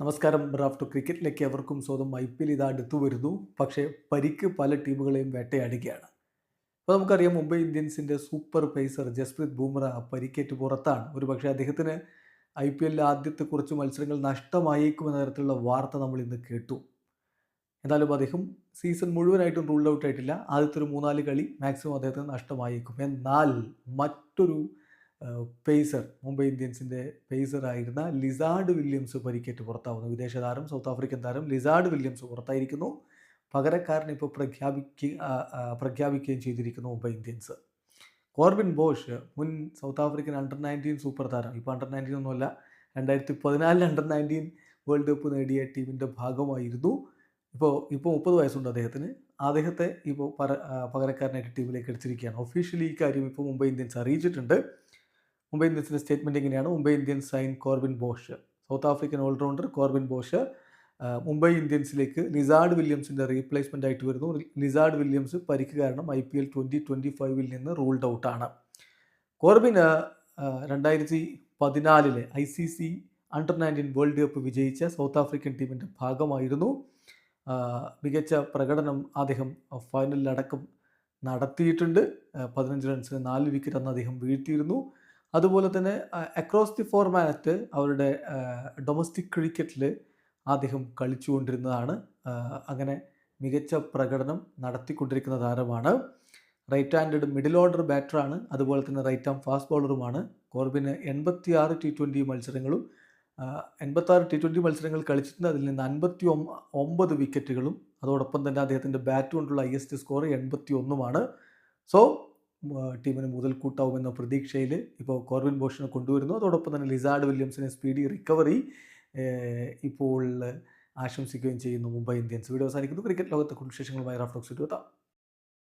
നമസ്കാരം. റാഫ്റ്റോ ക്രിക്കറ്റിലേക്ക് എവർക്കും സ്വന്തം I P L ഇത് അടുത്തു വരുന്നു. പക്ഷേ പരിക്ക് പല ടീമുകളെയും വേട്ടയാടുകയാണ്. അപ്പോൾ നമുക്കറിയാം മുംബൈ ഇന്ത്യൻസിന്റെ സൂപ്പർ പേസർ ജസ്പ്രീത് ബുംറ പരിക്കേറ്റ് പുറത്താണ്. ഒരു പക്ഷേ അദ്ദേഹത്തിന് ഐ പി എല്ലിലെ ആദ്യത്തെ കുറച്ച് മത്സരങ്ങൾ നഷ്ടമായേക്കുമെന്ന തരത്തിലുള്ള വാർത്ത നമ്മൾ ഇന്ന് കേട്ടു. എന്നാലും അദ്ദേഹം സീസൺ മുഴുവനായിട്ടും റൂൾഡ് ഔട്ട് ആയിട്ടില്ല ആദ്യത്തെ ഒരു മൂന്നാൽ കളി മാക്സിമം അദ്ദേഹത്തിന് നഷ്ടമായേക്കും. എന്നാൽ മറ്റൊരു പേസർ മുംബൈ ഇന്ത്യൻസിന്റെ പേസറായിരുന്ന ലിസാർഡ് വില്യംസ് പരിക്കേറ്റ് പുറത്താവുന്നു. വിദേശ താരം സൗത്ത് ആഫ്രിക്കൻ താരം ലിസാർഡ് വില്യംസ് പുറത്തായിരിക്കുന്നു. പകരക്കാരൻ ഇപ്പോൾ പ്രഖ്യാപിക്കുക പ്രഖ്യാപിക്കുകയും ചെയ്തിരിക്കുന്നു മുംബൈ ഇന്ത്യൻസ്. കോർബിൻ ബോഷ് മുൻ south African under nineteen super താരം ഇപ്പോൾ അണ്ടർ നയന്റീൻ ഒന്നുമല്ല രണ്ടായിരത്തി പതിനാലിൽ അണ്ടർ നയന്റീൻ വേൾഡ് കപ്പ് നേടിയ ടീമിന്റെ ഭാഗമായിരുന്നു. ഇപ്പോൾ ഇപ്പോൾ മുപ്പത് വയസ്സുണ്ട് അദ്ദേഹത്തിന്. അദ്ദേഹത്തെ ഇപ്പോൾ പകരക്കാരനായിട്ട് ടീമിലേക്ക് എടുത്തിരിക്കുകയാണ്. ഒഫീഷ്യലി ഈ കാര്യം ഇപ്പോൾ മുംബൈ ഇന്ത്യൻസ് അറിയിച്ചിട്ടുണ്ട്. മുംബൈ ഇന്ത്യൻസിന്റെ സ്റ്റേറ്റ്മെന്റ് ഇങ്ങനെയാണ് Mumbai Indians sign Corbin Bosch. South African allrounder Corbin Bosch. Mumbai ഇന്ത്യൻസിലേക്ക് Lizaad വില്യംസിന്റെ റീപ്ലേസ്മെന്റ് ആയിട്ട് വരുന്നു. നിസാഡ് വില്യംസ് പരിക്ക് കാരണം I P L twenty twenty ഫൈവിൽ നിന്ന് റൂൾഡ് ഔട്ടാണ് കോർബിന് രണ്ടായിരത്തി പതിനാലിലെ I C C under nineteen world cup വിജയിച്ച സൗത്ത് ആഫ്രിക്കൻ ടീമിന്റെ ഭാഗമായിരുന്നു. മികച്ച പ്രകടനം അദ്ദേഹം ഫൈനലിലടക്കം നടത്തിയിട്ടുണ്ട്. പതിനഞ്ച് റൺസിന് നാല് വിക്കറ്റ് അന്ന് അദ്ദേഹം വീഴ്ത്തിയിരുന്നു. അതുപോലെ തന്നെ അക്രോസ് ദി ഫോർമാറ്റ് അവരുടെ ഡൊമസ്റ്റിക് ക്രിക്കറ്റിൽ അദ്ദേഹം കളിച്ചുകൊണ്ടിരുന്നതാണ്. അങ്ങനെ മികച്ച പ്രകടനം നടത്തിക്കൊണ്ടിരിക്കുന്ന താരമാണ്. റൈറ്റ് ഹാൻഡഡ് മിഡിൽ ഓർഡർ ബാറ്ററാണ് അതുപോലെ തന്നെ റൈറ്റ് ആം ഫാസ്റ്റ് ബോളറുമാണ് കോർബിന് എൺപത്തി ആറ് ടി ട്വന്റി മത്സരങ്ങളും എൺപത്താറ് ടി ട്വന്റി മത്സരങ്ങൾ കളിച്ചിട്ടുണ്ട്. അതിൽ നിന്ന് അൻപത്തി ഒമ്പത് വിക്കറ്റുകളും അതോടൊപ്പം തന്നെ അദ്ദേഹത്തിന്റെ ബാറ്റ് കൊണ്ടുള്ള ഹയസ്റ്റ് സ്കോർ എൺപത്തി ഒന്നുമാണ്. സോ ടീമിന് മുതൽക്കൂട്ടാവുമെന്ന പ്രതീക്ഷയിൽ ഇപ്പോൾ കോർവിൻ ബോഷിനെ കൊണ്ടുവരുന്നു. അതോടൊപ്പം തന്നെ ലിസാർഡ് വില്യംസിനെ സ്പീഡി റിക്കവറി ഇപ്പോൾ ആശംസിക്കുകയും ചെയ്യുന്നു മുംബൈ ഇന്ത്യൻസ്. വീഡിയോ അവസാനിക്കുന്നു. ക്രിക്കറ്റ് ലോകത്തെ കുറിച്ച് വിശേഷങ്ങളുമായി റാഫ്ലോക്സ് എത്താം